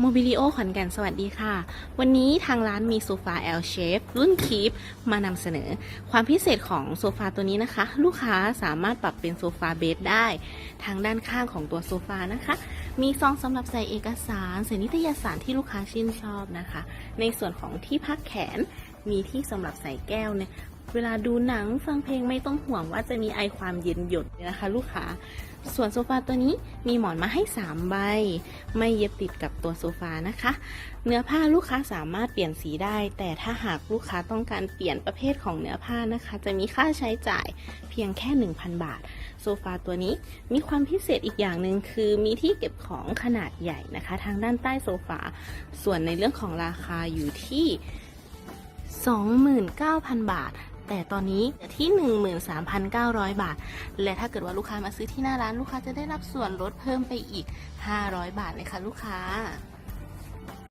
โมบิลิโอขอนแก่นสวัสดีค่ะ วันนี้ทางร้านมีโซฟา L shape รุ่นคีปมานำเสนอ ความพิเศษของโซฟาตัวนี้นะคะ ลูกค้าสามารถปรับเป็นโซฟาเบดได้ ทางด้านข้างของตัวโซฟานะคะ มีซองสำหรับใส่เอกสารใส่นิตยสารที่ลูกค้าชื่นชอบนะคะ ในส่วนของที่พักแขนมีที่สำหรับใส่แก้วเนี่ย เวลาดูหนังฟังเพลงไม่ต้องห่วงว่าจะมีไอความเย็นหยดนะคะ ลูกค้า ส่วนโซฟาตัวนี้มีหมอนมาให้ 3 ใบ ไม่เย็บติดกับตัวโซฟานะคะ เนื้อผ้าลูกค้าสามารถเปลี่ยนสีได้ แต่ถ้าหากลูกค้าต้องการเปลี่ยนประเภทของเนื้อผ้านะคะ จะมีค่าใช้จ่ายเพียงแค่ 1,000 บาท โซฟาตัวนี้มีความพิเศษอีกอย่างหนึ่งคือมีที่เก็บของขนาดใหญ่นะคะ ทางด้านใต้โซฟา ส่วนในเรื่องของราคาอยู่ที่ 29,000 บาท แต่ตอนนี้เหลือที่ 13,900 บาท และถ้าเกิดว่าลูกค้ามาซื้อที่หน้าร้านลูกค้าจะได้รับส่วนลดเพิ่มไปอีก 500 บาทเลยค่ะลูกค้า